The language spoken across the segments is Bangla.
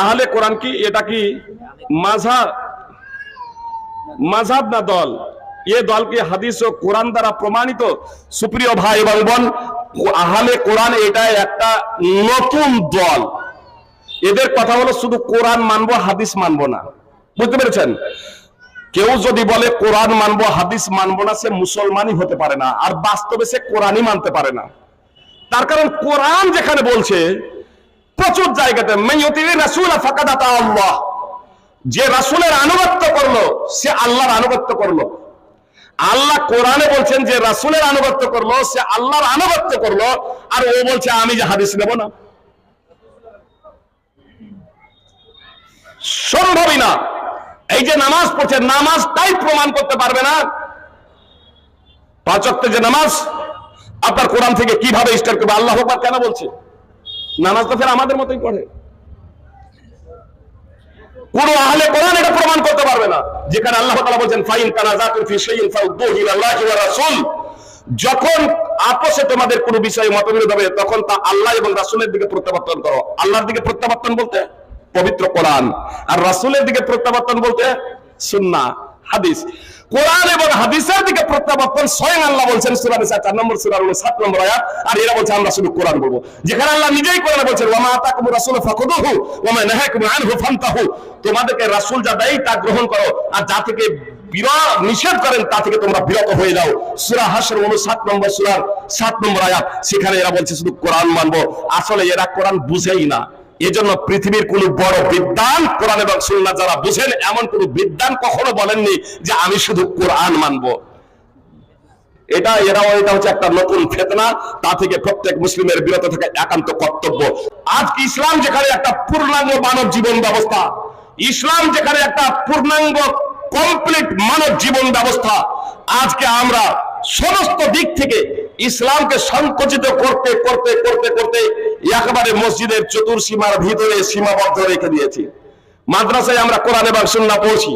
আহলে কোরআন কি, এটা কি মাঝাব মাঝাব না দল? এ দল কি হাদিস ও কোরআন দ্বারা প্রমাণিত? সুপ্রিয় ভাই এবং বোন, আহলে কোরআন এটা একটা নতুন দল। এদের কথা হলো শুধু কোরআন মানবো, হাদিস মানবো না। বুঝতে পেরেছেন? কেউ যদি বলে কোরআন মানবো, হাদিস মানবো না, সে মুসলমানই হতে পারে না। আর বাস্তবে সে কোরআনই মানতে পারে না। তার কারণ কোরআন যেখানে বলছে প্রচুর জায়গাতে। আল্লাহ। যে রাসূলের আনুগত্য করল, সে আল্লাহর আনুগত্য করল। আল্লাহ কোরআনে বলছেন যে রাসূলের আনুগত্য করল, সে আল্লাহর আনুগত্য করল, আর ও বলছে, আমি যে হাদিস নেব না। সম্ভবই না। এই যে নামাজ পড়ছে নামাজ তাই প্রমাণ করতে পারবে না। পাঁচ যে নামাজ, আপনার কোরআন থেকে কীভাবে স্টার্ট করবে, আল্লাহ কেন বলছে? নামাজ তো ফের আমাদের মতোই পড়ে। আহলে কোরআন এটা প্রমাণ করতে পারবে না। যেখানে আল্লাহ তাআলা বলছেন, ফাইন ফি শাইইন ওয়া রাসূল। যখন আপোষে তোমাদের কোনো বিষয়ে মতবিরোধ হবে, তখন তা আল্লাহ এবং রাসূলের দিকে প্রত্যাবর্তন করো। আল্লাহর দিকে প্রত্যাবর্তন বলতে পবিত্র কোরআন। আর রাসূলের দিকে প্রত্যাবর্তন বলতে সুন্নাহ। হাদিস। কোরআন এবং হাদিসের দিকে প্রত্যাবর্তন স্বয়ং আল্লাহ বলছেন, সূরা নিসা 4 নম্বর সূরার 7 নম্বর আয়াত। আর এরা বলছে, আমরা শুধু কোরআন বলব। যেখানে আল্লাহ নিজেই কোরআনে বলছেন ওয়া মা আতাকুমুর রাসূল ফাখুদুহু ওয়া মা নাহাকুম আনহু ফান্তাহু। তোমাদেরকে রাসূল যা দেয়, তা গ্রহণ করো। আর যা থেকে বিরত, নিষেধ করেন, তা থেকে তোমরা বিরত হয়ে যাও। সূরা হাসর 57 নম্বর, সূরার 7 নম্বর আয়াত। সেখানে এরা বলছে, শুধু কোরআন মানবো। আসলে এরা কোরআন বুঝেই না। এজন্য পৃথিবীর কোন বড় বিদ্যান কোরআন এবং সুন্নাহ যারা বুঝেন, এমন কোন বিদ্যান কখনো বলেননি যে আমি শুধু কোরআন মানব। এটা এরাও এটা হচ্ছে একটা নতুন ফেতনা, তা থেকে প্রত্যেক মুসলিমের বিরত থাকা একান্ত কর্তব্য। আজকে ইসলাম যেখানে একটা পূর্ণাঙ্গ মানব জীবন ব্যবস্থা, ইসলাম যেখানে একটা পূর্ণাঙ্গ কমপ্লিট মানব জীবন ব্যবস্থা, আজকে আমরা সমস্ত দিক থেকে ইসলামকে সংকুচিত করতে করতে করতে করতে একেবারে মসজিদের চতুর্সীমার ভিতরে সীমাবদ্ধ রেখে দিয়েছি। মাদ্রাসায় আমরা কোরআন এবং সুন্নাহ পড়ছি।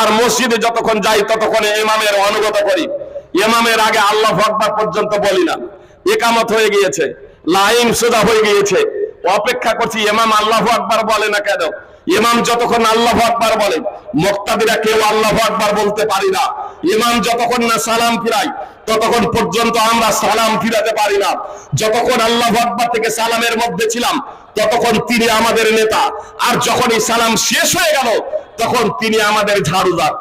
আর মসজিদে যতক্ষণ যাই, ততক্ষণ ইমামের অনুগত করি। ইমামের আগে আল্লাহ আকবার পর্যন্ত বলি না। একামত হয়ে গিয়েছে, লাইন সোজা হয়ে গিয়েছে। অপেক্ষা করছি, ইমাম আল্লাহ আকবার বলে না কেন? ইমাম যতক্ষণ আল্লাহ আকবার বলে, মুক্তাদিরা কেউ আল্লাহ আকবার বলতে পারি না। ইমাম যতক্ষণ না সালাম ফিরাই ততক্ষণ পর্যন্ত আমরা সালাম ফিরাতে পারি না, যতক্ষণ আল্লাহ আকবার থেকে সালামের মধ্যে ছিলাম, ততক্ষণ তিনি আমাদের নেতা। আর যখন এই সালাম শেষ হয়ে গেল, তখন তিনি আমাদের ঝাড়ুদার।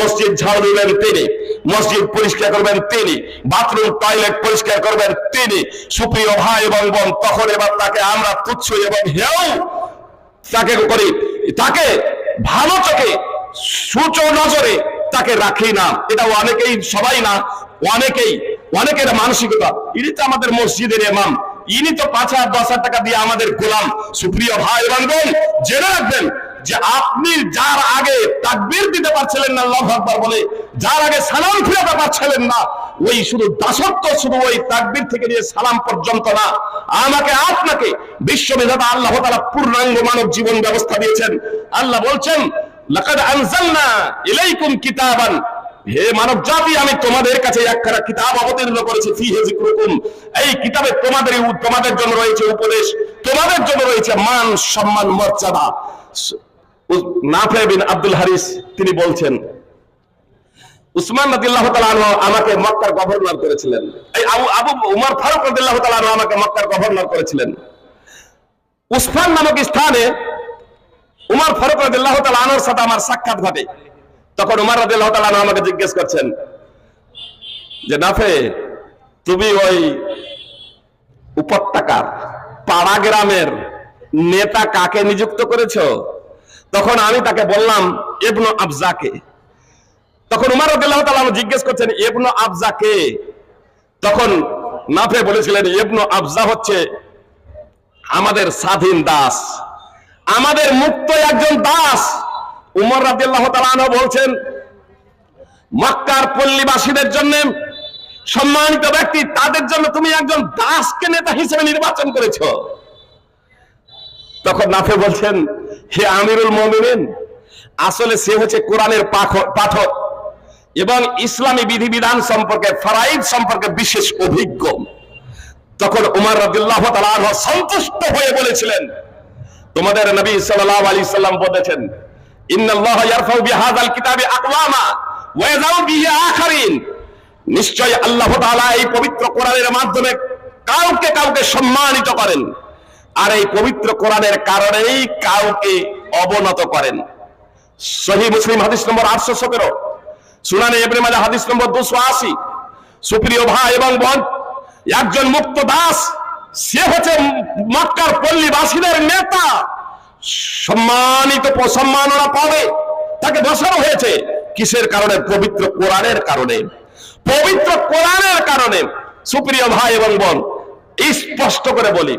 মসজিদ ঝাড়ু দিবেন তিনি, মসজিদ পরিষ্কার করবেন তিনি, বাথরুম, টয়লেট পরিষ্কার করবেন তিনি, সুপ্রিয় ভাই এবং বোন, তখন এবার তাকে আমরা তুচ্ছ এবং হেউ তাকে করি, তাকে ভালো চোখে, সূচ নজরে তাকে রাখি না। এটা অনেকেই, সবাই না, অনেকেই, অনেকের মানসিকতা। ইনি তো আমাদের মসজিদের এমাম ইনি তো পাঁচ হাজার, দশ হাজার টাকা দিয়ে আমাদের গোলাম। সুপ্রিয় ভাই এবং বোন জেনে রাখবেন যে আপনি যার আগে তাকবীর দিতে পারছিলেন না, আল্লাহু আকবার বলে, যার আগে সালাম ফিরাতে পারছিলেন না, ওই শুধু দাসত্ব, শুধু ওই তাকবীর থেকে নিয়ে সালাম পর্যন্ত না। আমাকে, আপনাকে বিশ্ববিধাতা আল্লাহ তাআলা পূর্ণাঙ্গ মানব জীবন ব্যবস্থা দিয়েছেন। আল্লাহ বলছেন লাকাদ আনজালনা ইলাইকুম কিতাবান। হে মানব জাতি, আমি তোমাদের কাছে একখানা কিতাব অবতীর্ণ করেছি ফি হিজকুম এই কিতাবে তোমাদের তোমাদের জন্য রয়েছে উপদেশ, তোমাদের জন্য রয়েছে মান সম্মান মর্যাদা। নাফে বিন আব্দুল হারিস, তিনি বলছেন, উসমান রাদিয়াল্লাহু তাআলা আমাকে মক্কার গভর্নর করেছিলেন। এই আবু উমর ফারুক রাদিয়াল্লাহু তাআলা আমাকে মক্কার গভর্নর করেছিলেন। উসমান নামক স্থানে উমর ফারুক রাদিয়াল্লাহু তাআলা আনহুর সাথে আমার সাক্ষাৎ ঘটে। তখন উমর রাদিয়াল্লাহু তাআলা আমাকে জিজ্ঞেস করছেন যে, নাফে, তুমি ওই উপত্যকার পাড়া গ্রামের নেতা কাকে নিযুক্ত করেছ? তখন আমি তাকে বললাম, ইবনু আবজাকে তখন উমার রাদিয়াল্লাহু তাআলা আমাকে জিজ্ঞেস করছেন, ইবনু আবজা কে? তখন নাফে বলেছিলেন, ইবনু আবজা হচ্ছে আমাদের স্বাধীন দাস। আমাদের মুক্ত একজন দাস। উমর আনহু বলছেন, মক্কার পল্লীবাসীদের জন্য সম্মানিত ব্যক্তি, তাদের জন্য তুমি একজন দাসকে নেতা হিসেবে নির্বাচন করেছ। তখন নাফে বলছেন, হে আমিরুল মমিনিন, আসলে সে হচ্ছে কোরআনের পাঠ- পাঠক এবং ইসলামী বিধিবিধান সম্পর্কে ফরাইদ সম্পর্কে বিশেষ অভিজ্ঞ। তখন উমর রাদিয়াল্লাহু তাআলা আনহু সন্তুষ্ট হয়ে বলেছিলেন তোমাদের নবী সাল্লাল্লাহু আলাইহি সাল্লাম বলেছেন, ইন্নাল্লাহ ইয়ারফাউ বিহাযাল কিতাবি আকওয়ামা ওয়া ইয়াযাউ বিহি আখারিন। নিশ্চয় আল্লাহ তাআলা এই পবিত্র কোরআনের মাধ্যমে কাউকে কাউকে সম্মানিত করেন, আর এই পবিত্র কোরআনের কারণেই কাউকে অবনত করেন। সহি মুসলিম হাদিস নম্বর আটশো সতেরো, সুনানে ইবনে মাজাহ হাদিস নম্বর দুশো আশি। সুপ্রিয় ভাই এবং বোন, একজন মুক্ত দাস সে হচ্ছে মক্কার পল্লীবাসীদের নেতা। সম্মানিত সম্মাননা পাবে। তাকে বসানো হয়েছে। কিসের কারণে? পবিত্র কোরআনের কারণে। পবিত্র কোরআনের কারণে। সুপ্রিয় ভাই এবং বোন, স্পষ্ট করে বলি,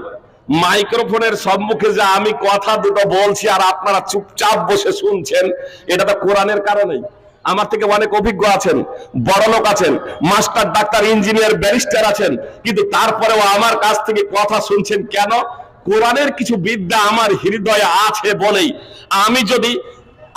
মাইক্রোফোনের সম্মুখে যে আমি কথা দুটো বলছি আর আপনারা চুপচাপ বসে শুনছেন, এটা তো কোরআনের কারণেই। আমার থেকে অনেক অভিজ্ঞ আছেন, বড় লোক আছেন, মাস্টার, ডাক্তার, ইঞ্জিনিয়ার, ব্যারিস্টার আছেন, কিন্তু তারপরেও আমার কাছ থেকে কথা শুনছেন কেন? কোরআনের কিছু বিদ্যা আমার হৃদয়ে আছে বলেই। আমি যদি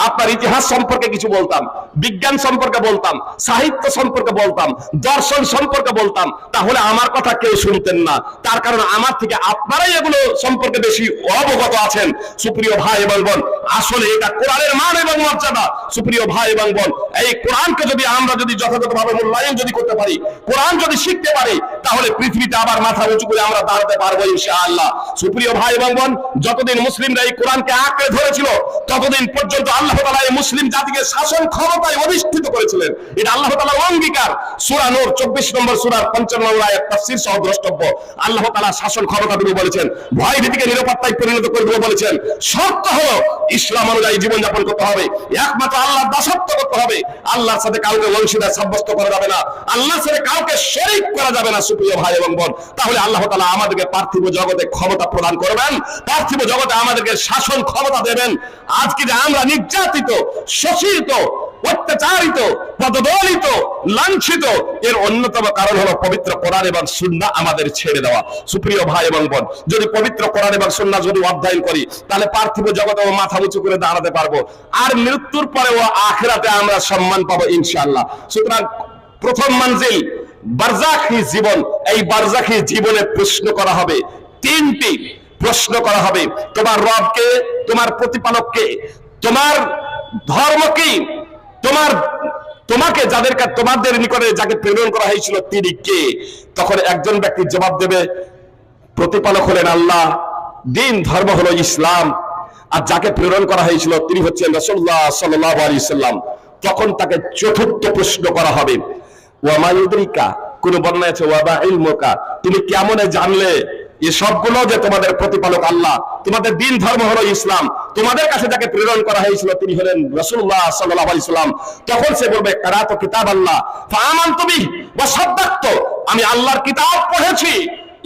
আপনার ইতিহাস সম্পর্কে কিছু বলতাম, বিজ্ঞান সম্পর্কে বলতাম, সাহিত্য সম্পর্কে বলতাম, দর্শন সম্পর্কে বলতাম, তাহলে আমার কথা কেউ শুনতেন না। তার কারণ আমার থেকে আপনারাই এগুলো সম্পর্কে বেশি অবগত আছেন। সুপ্রিয় ভাই এবং বোন আসলে এটা কোরআনের মান এবং মর্যাদা। সুপ্রিয় ভাই এবং বোন, এই কোরআনকে যদি আমরা যদি যথাযথভাবে মূল্যায়ন যদি করতে পারি, কোরআন যদি শিখতে পারি, তাহলে পৃথিবীতে আবার মাথা উঁচু করে আমরা দাঁড়াতে পারব ইনশাআল্লাহ। সুপ্রিয় ভাই এবং বোন, যতদিন মুসলিমরা এই কোরআনকে আঁকড়ে ধরেছিল, ততদিন পর্যন্ত আল্লাহ তাআলা এই মুসলিম জাতিকে শাসন ক্ষমতায় অধিষ্ঠিত করেছিলেন। এটা আল্লাহ তাআলার অঙ্গীকার। সূরা নূর 24 নম্বর সুরার পঞ্চান্ন নম্বর তাফসীর সহ দ্রষ্টব্য। আল্লাহ তালা শাসন ক্ষমতা দিবে বলেছেন, ভয় ভীতিকে নিরাপত্তায় পরিণত করে বলেছেন। শর্ত হলো ইসলাম অনুযায়ী জীবনযাপন করতে হবে। একমাত্র আল্লাহর দাসত্ব করতে হবে। আল্লাহর সাথে কাউকে অংশীদার সাব্যস্ত করা যাবে না। আল্লাহর সাথে কাউকে শরিক করা যাবে না, সুপ্রিয় ভাই এবং বোন। তাহলে আল্লাহ তালা আমাদেরকে পার্থিব জগতে ক্ষমতা প্রদান করবেন। পার্থিব জগতে আমাদেরকে শাসন ক্ষমতা দেবেন। আজকে যে আমরা নির্যাতিত, শোষিত অত্যাচারিত, পদদলিত, লাঞ্ছিত। এর অন্যতম কারণ হলো পবিত্র কোরআন এবং সুন্না আমাদের ছেড়ে দেওয়া। সুপ্রিয় ভাই এবং বোন, যদি পবিত্র কোরআন এবং সুন্নাহ যদি অধ্যয়ন করি, তাহলে পার্থিব জগতে ও মাথা উঁচু করে দাঁড়াতে পারব। আর মৃত্যুর পরে ও আখেরাতে আমরা সম্মান পাবো ইনশাআল্লাহ। সুতরাং প্রথম মঞ্জিল, বারজাখি জীবন। এই বারজাখি জীবনে প্রশ্ন করা হবে, তিনটি প্রশ্ন করা হবে। তোমার রবকে, তোমার প্রতিপালককে, তোমার ধর্ম কি তোমার, তোমাকে যাদেরকে তোমাদের নিকটে যাকে প্রেরণ করা হয়েছিল তিনি কে? তখন একজন ব্যক্তি জবাব দেবে, প্রতিপালক হলেন আল্লাহ, দিন ধর্ম হলো ইসলাম, আর যাকে প্রেরণ করা হয়েছিল তিনি হচ্ছেন রসুল্লাহ সাল্লাহ আলী সাল্লাম। তখন তাকে চতুর্থ প্রশ্ন করা হবে ওয়ামায়ুদ্রিকা কোন বর্ণনা আছে ওয়াবা ইলমুকা? তুমি কেমনে জানলে? এই সবগুলো যে তোমাদের প্রতিপালক আল্লাহ, তোমাদের দিন ধর্ম হলো ইসলাম। তোমাদের কাছে যাকে প্রেরণ করা হয়েছিল তিনি হলেন রসুল্লাহ সাল্লাহ আলি সাল্লাম। তখন সে বলবে, কারাত কিতাব আল্লাহ। ফামান তুমি বা সদ্দাক্ত আমি আল্লাহর কিতাব পড়েছি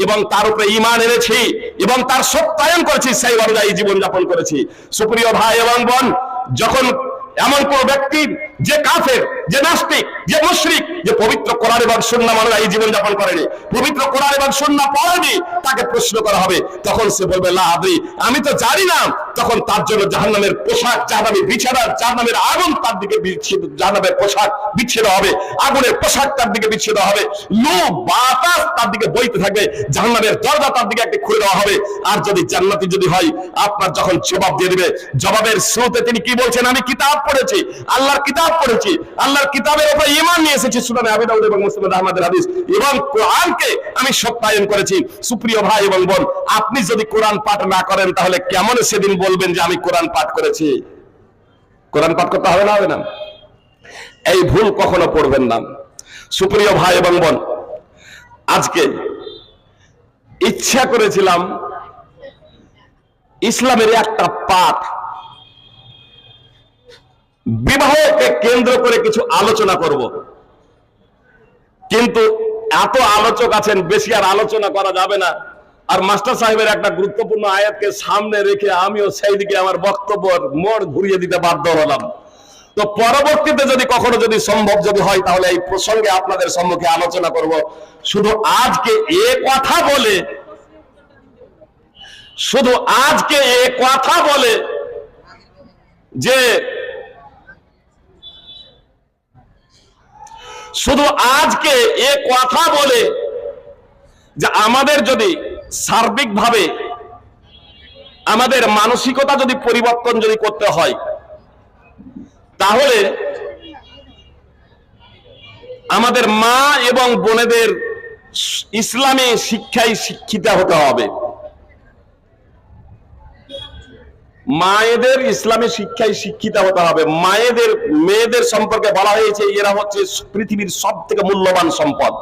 এবং তার উপরে ইমান এনেছি এবং তার সত্যায়ন করেছি, সেই অনুযায়ী জীবন যাপন করেছি। সুপ্রিয় ভাই এবং বোন, যখন এমন কোন ব্যক্তি, যে কাফের, যে নাস্তিক, যে মুশরিক, যে পবিত্র কোরআন এবং সুন্নাহ অনুযায়ী জীবন যাপন করেনি। পবিত্র কোরআন এবং সুন্নাহ পড়েনি তাকে প্রশ্ন করা হবে, তখন সে বলবে লা আদরি, আমি তো জানি না। তখন তার জন্য জাহান্নামের পোশাক, জাহান্নামের বিছানা, জাহান্নামের আগুন তার দিকে জাহান্নামের পোশাক বিচ্ছেদ হবে। আগুনের পোশাক তার দিকে বিচ্ছেদ হবে। লো বাতাস তার দিকে বইতে থাকবে। জাহান্নামের দরজা তার দিকে একটি খুলে দেওয়া হবে। আর যদি জান্নাতি যদি হয়, আপনার যখন জবাব দিয়ে দিবে, জবাবের স্রোতে তিনি কি বলছেন? আমি কিতাব পড়েছি, আল্লাহর কিতাব পড়েছি, আল্লাহর কিতাবের উপরে ঈমান নিয়ে এসেছি। সুনানে আবি দাউদ এবং মুসলিম আহমদের হাদিস এবং কোরআনকে আমি সত্যায়ন করেছি। সুপ্রিয় ভাই এবং বোন, আপনি যদি কোরআন পাঠ না করেন, তাহলে কেমন সেদিন বলবেন যে আমি কোরআন পাঠ করেছি? কোরআন পাঠ করতে হবে না হবে না? এই ভুল কখনো পড়বেন না। সুপ্রিয় ভাই এবং বোন, আজকে ইচ্ছা করেছিলাম ইসলামের একটা পাঠ বিবাহকে কেন্দ্র করে কিছু আলোচনা করব। এত আলোচক আছেন, বেশি আর আলোচনা করা যাবে না। আর মাস্টার সাহেবের একটা গুরুত্বপূর্ণ আয়াতকে সামনে রেখে আমিও সেই দিকে আমার বক্তব্য মোড় ঘুরিয়ে দিতে বাধ্য হলাম। তো পরবর্তীতে যদি কখনো যদি সম্ভব যদি হয়, তাহলে এই প্রসঙ্গে আপনাদের সম্মুখে আলোচনা করব। শুধু আজকে এ কথা বলে, শুধু আজকে এ কথা বলে যে শুধু আজকে এ কথা বলে যে আমাদের যদি সার্বিকভাবে আমাদের মানসিকতা যদি পরিবর্তন যদি করতে হয়, তাহলে আমাদের মা এবং বোনেদের ইসলামী শিক্ষায় শিক্ষিত হতে হবে। মায়েদের ইসলামী শিক্ষায় শিক্ষিত হতে হবে। মায়েদের, মেয়েদের সম্পর্কে বলা হয়েছে, এরা হচ্ছে পৃথিবীর সব থেকে মূল্যবান সম্পদ।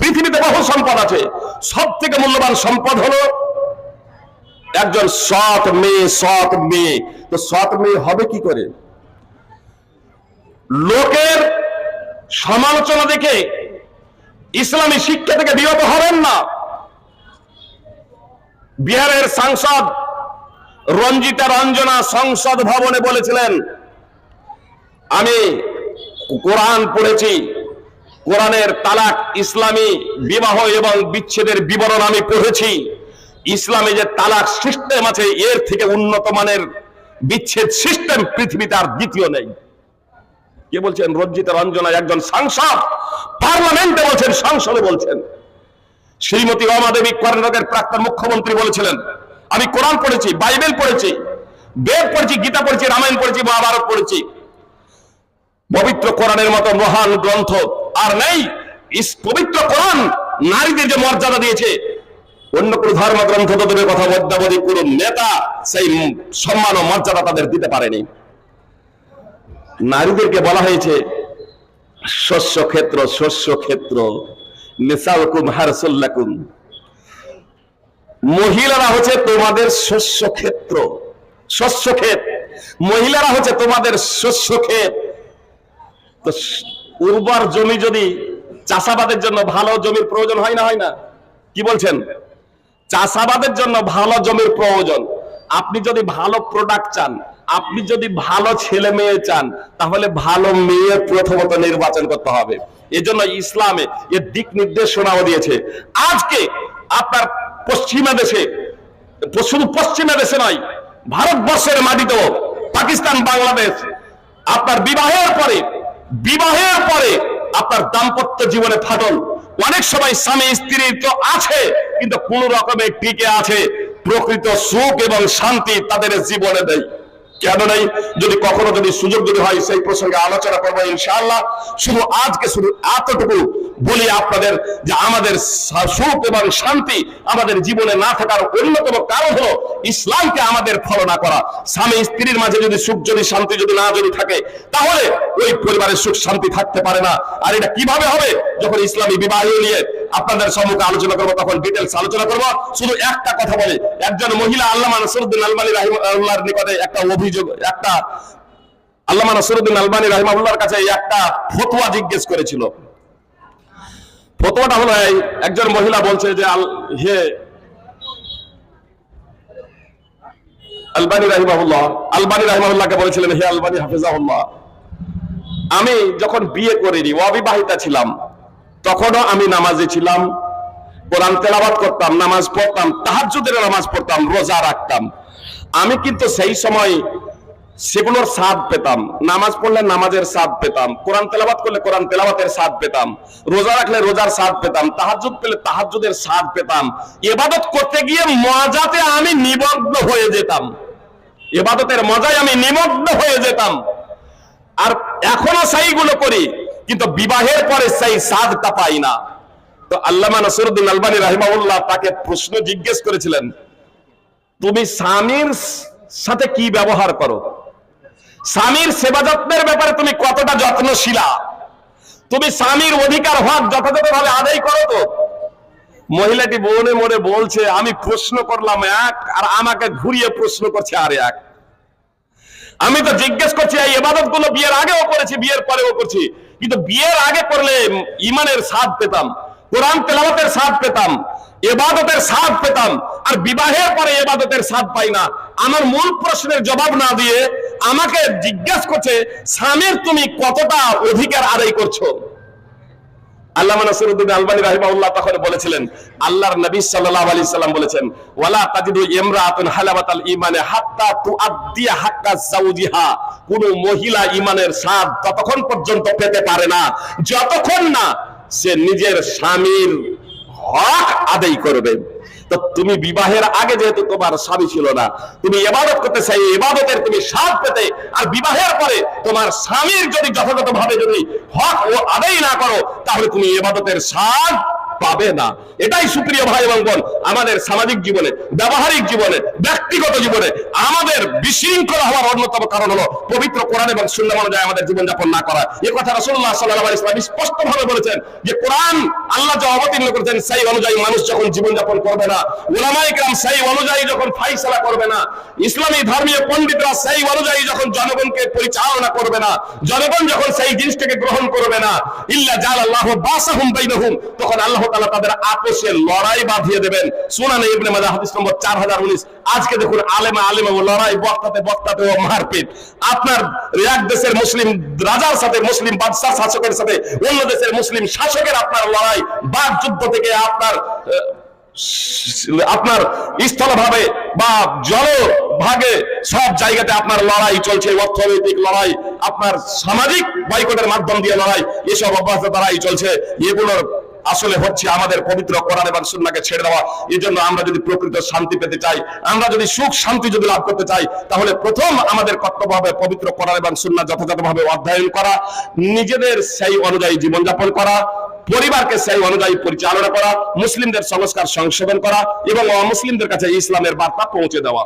পৃথিবীতে বহু সম্পদ আছে। সব থেকে মূল্যবান সম্পদ হলো একজন সৎ মেয়ে সৎ মেয়ে। তো সৎ মেয়ে হবে কি করে? লোকের সমালোচনা দেখে ইসলামী শিক্ষা থেকে বিরত হবেন না। বিহারের সাংসদ রঞ্জিতা রঞ্জনা সংসদ ভবনে বলেছিলেন, আমি কোরআন পড়েছি। কোরআনের তালাক ইসলামী বিবাহ এবং বিচ্ছেদের বিবরণ আমি পড়েছি। ইসলামে যে তালাক সিস্টেম আছে, এর থেকে উন্নত মানের বিচ্ছেদ সিস্টেম পৃথিবীতে আর দ্বিতীয় নেই। কে বলছেন? রঞ্জিতা রঞ্জনা একজন সাংসদ। পার্লামেন্টে বলছেন, সংসদে বলছেন। শ্রীমতী রমা দেবী কর্ণাটকের প্রাক্তন মুখ্যমন্ত্রী বলেছিলেন আমি কোরআন পড়েছি, বাইবেল পড়েছি, বেদ পড়েছি, গীতা পড়েছি, রামায়ণ পড়েছি, মহাভারত পড়েছি। পবিত্র কোরআনের মতো মহান গ্রন্থ আর নেই। পবিত্র কোরআন নারীদের যে মর্যাদা দিয়েছে, অন্য কোন ধর্ম গ্রন্থ তো দূরের কথা মধ্যাবধি কোন নেতা সেই সম্মান ও মর্যাদা তাদের দিতে পারেনি। নারীদেরকে বলা হয়েছে শস্য ক্ষেত্র শস্য ক্ষেত্র নিসাউকুম হারসুল্লাকুম। মহিলারা হচ্ছে তোমাদের শস্য ক্ষেত্র শস্য ক্ষেত মহিলারা হচ্ছে তোমাদের শস্য ক্ষেত তো উর্বর জমি যদি চাষাবাদের জন্য ভালো জমির প্রয়োজন হয় না হয় না? কি বলছেন? চাষাবাদের জন্য ভালো জমির প্রয়োজন। আপনি যদি ভালো প্রোডাক্ট চান, আপনি যদি ভালো ছেলে মেয়ে চান, তাহলে ভালো মেয়ে প্রথমত নির্বাচন করতে হবে। এজন্য ইসলামে এর দিক নির্দেশনাও দিয়েছে। আজকে আপনার পশ্চিমা দেশে শুধু পশ্চিমা দেশে নয়, ভারতবর্ষের মাটিতেও পাকিস্তান, বাংলাদেশ, আপনার বিবাহের পরে বিবাহের পরে আপনার দাম্পত্য জীবনে ফাটল। অনেক সময় স্বামী, স্ত্রী তো আছে, কিন্তু কোন রকমের টিকে আছে। প্রকৃত সুখ এবং শান্তি তাদের জীবনে দেয় কেন নাই যদি কখনো যদি সুযোগ যদি হয়, সেই প্রসঙ্গে আলোচনা করব ইনশাআল্লাহ। শুধু আজকে শুধু এতটুকু বলি আপনাদের যে আমাদের সুখ এবং শান্তি আমাদের জীবনে না থাকার অন্যতম কারণ হলো ইসলামকে আমাদের ফলো না করা। স্বামী স্ত্রীর মাঝে যদি সুখ যদি, শান্তি যদি না যদি থাকে, তাহলে ওই পরিবারের সুখ শান্তি থাকতে পারে না। আর এটা কীভাবে হবে? যখন ইসলামী বিবাহ নিয়ে আপনাদের সম্মুখে আলোচনা করব, তখন ডিটেলস আলোচনা করব। শুধু একটা কথা বলে, একজন মহিলা আল্লামা নসরুদ্দিন আলমানি রাহিমাহুল্লাহর নিকটে একটা অভিযোগ, একটা আল্লামা নসরুদ্দিন আলমানি রাহিমাহুল্লাহর কাছে একটা ফতোয়া জিজ্ঞেস করেছিল। ফতোয়াটা হলো একজন মহিলা বলছে যে হে আলবানি রাহিমাহুল্লাহ, আলবানি রাহিমাহুল্লাহকে বলেছিলেন, হে আলবানি হাফিজাহুল্লাহ, আমি যখন বিয়ে করিনি, অবিবাহিতা ছিলাম তখনও আমি নামাজে ছিলাম, কোরআন তেলাবাত করতাম, নামাজ পড়তাম, তাহাজ্জুদের নামাজ পড়তাম, রোজা রাখতাম। আমি কিন্তু সেই সময় সেগুলোর স্বাদ পেতাম। নামাজ পড়লে নামাজের স্বাদ পেতাম, কোরআন তেলাবাত করলে কোরআন তেলাবাতের স্বাদ পেতাম, রোজা রাখলে রোজার স্বাদ পেতাম, তাহাজ্জুদ পেলে তাহাজ্জুদের স্বাদ পেতাম। এবাদত করতে গিয়ে মজাতে আমি নিমগ্ন হয়ে যেতাম। এবাদতের মজায় আমি নিমগ্ন হয়ে যেতাম। আর এখনও সেইগুলো করি। কিন্তু বিবাহের পরে সেই স্বাদটা পাই না। তো আল্লামা নসরুদ্দিন আলবানী রাহিমাউল্লাহ তাকে প্রশ্ন জিজ্ঞেস করেছিলেন, তুমি স্বামীর সাথে কি ব্যবহার করো? স্বামীর সেবা যত্নের ব্যাপারে তুমি কতটা যত্নশীলা? তুমি স্বামীর অধিকার হক যথাযথভাবে আদায় করো তো? মহিলাটি মনে মনে বলছে, আমি প্রশ্ন করলাম এক, আর আমাকে ঘুরিয়ে প্রশ্ন করছে আর এক। আমি তো জিজ্ঞেস করছি, এই এবাদতগুলো বিয়ের আগেও করেছি, বিয়ের পরেও করছি। কিন্তু বিয়ের আগে করলে ইমানের স্বাদ পেতাম, কোরআন তেলাওয়াতের স্বাদ পেতাম, এবাদতের স্বাদ পেতাম, আর বিবাহের পরে এবাদতের স্বাদ পাই না। আমার মূল প্রশ্নের জবাব না দিয়ে আমাকে জিজ্ঞাসা করছে, স্বামীর তুমি কতটা অধিকার আদায় করছ? বলেছিলেন কোন মহিলা ঈমানের স্বাদ ততক্ষণ পর্যন্ত পেতে পারে না, যতক্ষণ না সে নিজের স্বামীর হক আদায় করবে। তো তুমি বিবাহের আগে যেহেতু তোমার স্বামী ছিল না, তুমি এবাদত করতে চাই এবাদতের তুমি স্বাদ পেতে, আর বিবাহের পরে তোমার স্বামীর যদি যথাযথ ভাবে যদি হক ও আদায় না করো তাহলে তুমি এবাদতের স্বাদ পাবে না। এটাই সুপ্রিয় ভাই এবং বোন, আমাদের সামাজিক জীবনে, ব্যবহারিক জীবনে, ব্যক্তিগত জীবনে আমাদের বিশৃঙ্খল হওয়ার অন্যতম কারণ হলো পবিত্র কোরআন এবং সুন্দর অনুযায়ী আমাদের জীবনযাপন না করা। এ কথা রসুল্লাহ সাল্লাহ ইসলাম স্পষ্ট ভাবে বলেছেন যে কোরআন আল্লাহ যা অবতীর্ণ করেছেন সেই অনুযায়ী মানুষ যখন জীবনযাপন করবে না ওলামাইকরাম সেই অনুযায়ী যখন ফাইসলা করবে না, ইসলামী ধর্মীয় পণ্ডিতরা সেই অনুযায়ী যখন জনগণকে পরিচালনা করবে না, জনগণ যখন সেই জিনিসটাকে গ্রহণ করবে না, ইল্লা জাল আল্লাহ বাসাহুম বাইনহুম, তখন আল্লাহ তাআলা তাদের আপোষে লড়াই বাঁধিয়ে দেবেন। সুনানে ইবনে হাদিস নম্বর 4019 আজকে দেখুন লড়াই বক্তাতে বক্তাতে ও মারপিট। আপনার এক দেশের মুসলিম রাজার সাথে, মুসলিম বাদশাহ শাসকের সাথে, অন্য দেশের মুসলিম শাসকের আপনার লড়াই যুদ্ধ থেকে আপনার আপনার স্থলভাবে বা জল ভাগে সব জায়গাতে আপনার লড়াই চলছে। অর্থনৈতিক লড়াই, আপনার সামাজিক বয়কটের মাধ্যম দিয়ে লড়াই, এসব অব্যাহত দ্বারাই চলছে। এগুলোর আসলে হচ্ছে আমাদের পবিত্র কোরআন এবং সুন্নাহকে ছেড়ে দেওয়া এই জন্য আমরা যদি প্রকৃত শান্তি পেতে চাই, আমরা যদি সুখ শান্তি যদি লাভ করতে চাই, তাহলে প্রথম আমাদের কর্তব্য হবে পবিত্র কোরআন এবং সুন্নাহ যথাযথভাবে অধ্যয়ন করা, নিজেদের সেই অনুযায়ী জীবনযাপন করা, পরিবারকে সেই অনুযায়ী পরিচালনা করা, মুসলিমদের সংস্কার সংশোধন করা এবং অমুসলিমদের কাছে ইসলামের বার্তা পৌঁছে দেওয়া।